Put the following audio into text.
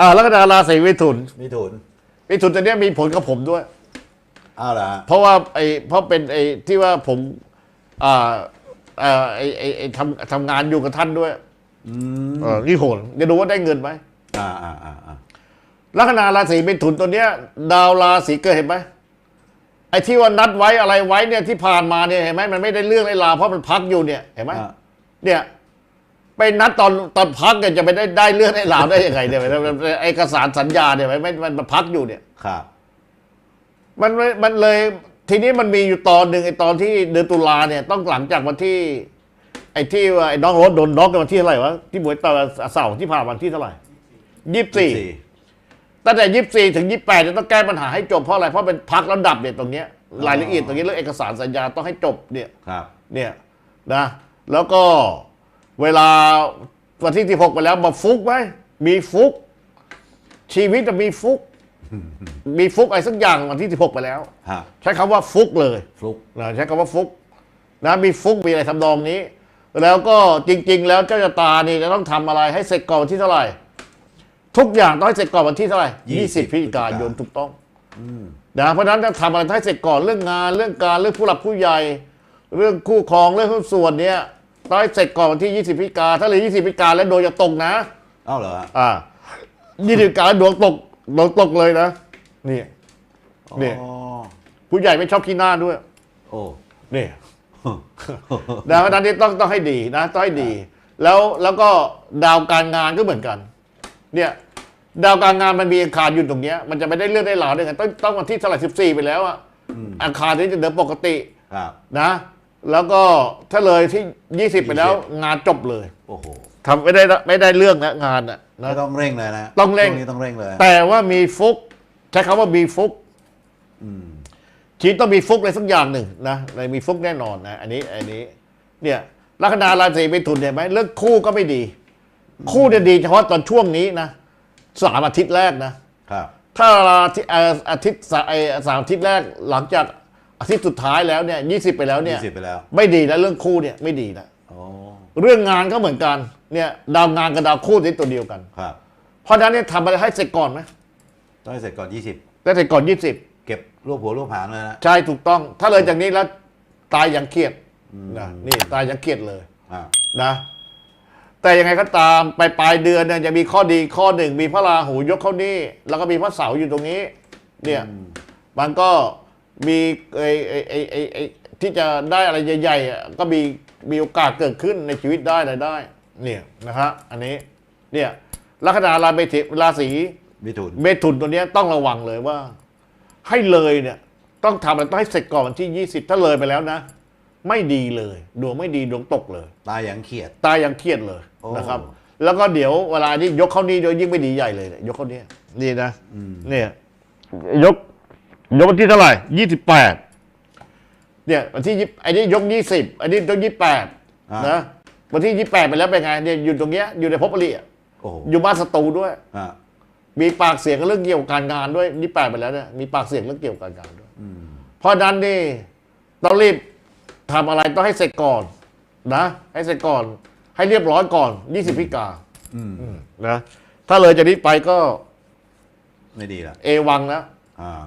อ่าลัคนาราศีมิถุนมิถุนมิถุนตัวเนี้ยมีผลกับผมด้วย อ้าวเหรอฮะเพราะว่าไอ้เพราะเป็นไอ้ที่ว่าผมอ่าอ่าไอ้ไอ้ไอ้ทำทำงานอยู่กับท่านด้วยอืมเออนี่โหนจะดูว่าได้เงินไหมอ่าอ่าอ่าอ่าลัคนาราศีมิถุนตัวเนี้ย ดาวราศีเกิดเห็นไหมไอ้ที่ว่านัดไว้อะไรไว้เนี่ยที่ผ่านมาเนี่ยเห็นไหมมันไม่ได้เรื่องได้ราวเพราะมันพักอยู่เนี่ยเห็นไหมอ่าเนี่ย ไปนัดตอนตอนพักเนี่ยจะไปได้ได้เรื่องได้ราวได้ยังไงเนี่ยไอ้เอกสารสัญญาเนี่ยมันไม่มันมันพักอยู่เนี่ยครับ มันไม่มันเลยทีนี้มันมีอยู่ตอนหนึ่งไอ้ตอนที่เดือนตุลาเนี่ยต้องหลังจากวันที่ ไอ้ที่ว่าไอ้น้องรถโดนน็อกในวันที่เท่าไหร่วะที่บวยตอนเสาร์ที่ผ่านวันที่เท่าไหร่ยี่สิบสี่ตั้งแต่ยี่สิบสี่ถึงยี่สิบแปดจะต้องแก้ปัญหาให้จบเพราะอะไรเพราะเป็นพักแล้วดับเนี่ยตรงเนี้ยรายละเอียดตรงนี้เรื่องเอกสารสัญญาต้องให้จบเนี่ยครับเนี่ยนะแล้วก็ เวลาวันที่สิบหกไปแล้วมาฟุกไหมมีฟุก ชีวิตจะมีฟุก มีฟุกอะไรสักอย่างวันที่สิบหกไปแล้ว ฮะใช้คำว่าฟุกเลยฟลุก นะใช้คำว่าฟุกนะมีฟุกมีอะไรทำนองนี้ แล้วก็จริง ๆ แล้วเจ้าชะตานี่จะต้องทำอะไรให้เสร็จก่อนวันที่เท่าไหร่ ทุกอย่างต้องให้เสร็จก่อนวันที่เท่าไหร่ยี่สิบพฤศจิกายนถูกต้องนะเพราะฉะนั้นต้องทำอะไรให้เสร็จก่อนเรื่องงาน เรื่องการเรื่องผู้หลักผู้ใหญ่ เรื่องคู่ครองเรื่องหุ้นส่วนเนี้ย ต้องให้เสร็จก่อนวันที่ 20พฤศจิกาถ้าเลย 20พฤศจิกาแล้วโดนจะตกนะอ้าวเหรอฮะอ่ายี่สิบการดวงตกดวงตกเลยนะ นี่เนี่ยอ๋อผู้ใหญ่ไม่ชอบขี้หน้าด้วย โอ้ นี่ดาวนั้นนี่ต้องต้องให้ดีนะต้องให้ดี แล้วแล้วก็ดาวการงานก็เหมือนกัน เนี่ย ดาวการงานมันมีอังคารอยู่ตรงเนี้ยมันจะไม่ได้เลื่อนได้หลาได้ไงต้องต้องวันที่เท่าไหร่สิบสี่ไปแล้วอะอังคารที่จะเดินปกติ ครับ นะ แล้วก็ถ้าเลยที่ยี่สิบไปแล้ว งานจบเลยโอ้โหทำไม่ได้ไม่ได้เรื่องนะงานอะนะไม่ต้องเร่งเลยนะต้องเร่ง ช่วนี้ต้องเร่งเลยแต่ว่ามีฟุก ใช้คำว่ามีฟุกชีวิตต้องมีฟุกอะไรสักอย่างหนึ่งนะในมีฟุกแน่นอนนะ อันนี้อันนี้ เนี่ยลัคนาราศีมิถุนเห็นไหมเรื่องคู่ก็ไม่ดี คู่เนี่ยดีเฉพาะตอนช่วงนี้นะสามอาทิตย์แรกนะ ครับ ถ้าอาทิตย์เอ่ออาทิตย์สาไอ้สามอาทิตย์แรกหลังจาก อาทิตย์สุดท้ายแล้วเนี่ยยี่สิบไปแล้วเนี่ยยี่สิบไปแล้ว ไม่ดีนะเรื่องคู่เนี่ยไม่ดีนะโอ้เรื่องงานก็เหมือนกันเนี่ยดาวงานกับดาวคู่นี่ตัวเดียวกัน ครับ เพราะฉะนั้นเนี่ยทำอะไรให้เสร็จก่อนไหมต้องให้เสร็จก่อนยี่สิบได้เสร็จก่อนยี่สิบเก็บรวบหัวรวบหางเลยนะใช่ถูกต้อง ถ้าเลยจากนี้แล้วตายอย่างเครียดนะนี่ตายอย่างเครียดเลยอ่านะ แต่ยังไงก็ตามไปปลายเดือนเนี่ยจะมีข้อดีข้อหนึ่งมีพระราหูยกเข้านี่แล้วก็มีพระเสาร์อยู่ตรงนี้ เนี่ยมันก็ มีไอ้ไอ้ไอ้ไอ้ไอ้ที่จะได้อะไรใหญ่ๆอะก็มีมีโอกาสเกิดขึ้นในชีวิตได้อะไรได้ เนี่ยนะฮะอันนี้เนี่ยลัคนาราศีราศีมิถุนเมถุนตัวเนี้ยต้องระวังเลยว่า ให้เลยเนี่ย ต้องทำอะไรต้องให้เสร็จก่อนวันที่ 20 ถ้าเลยไปแล้วนะ ไม่ดีเลย ดวงไม่ดีดวงตกเลย ตายอย่างเขียด ตายยังเครียดเลยโอ้ นะครับ แล้วก็เดี๋ยวเวลานี้ยกเข้านี่เดี๋ยวยิ่งไม่ดีใหญ่เลยเนี่ยยกเข้านี่นี่นะเนี่ยยก ยกวันที่เท่าไหร่ยี่สิบแปดเนี่ยวันที่ยี่อันนี้ยกยี่สิบอันนี้ยกยี่แปดอ่าน นะวันที่ยี่แปดไปแล้วเป็นไงเนี่ยอยู่ตรงเนี้ยอยู่ในภพอริอะโอ้โหอยู่บ้านศัตรูด้วย อ่ามีปากเสียงเรื่องเกี่ยวกับการงานด้วยนี่แปลไปแล้วเนี่ยมีปากเสียงเรื่องเกี่ยวกับการงานด้วยเพราะฉะนั้นนี่ต้องรีบทำอะไรต้องให้เสร็จก่อน นะ ให้เสร็จก่อน ให้เรียบร้อยก่อน20พฤศจิกาอืมนะถ้าเลยจากนี้ไปก็ไม่ดีละเอวังนะอ่า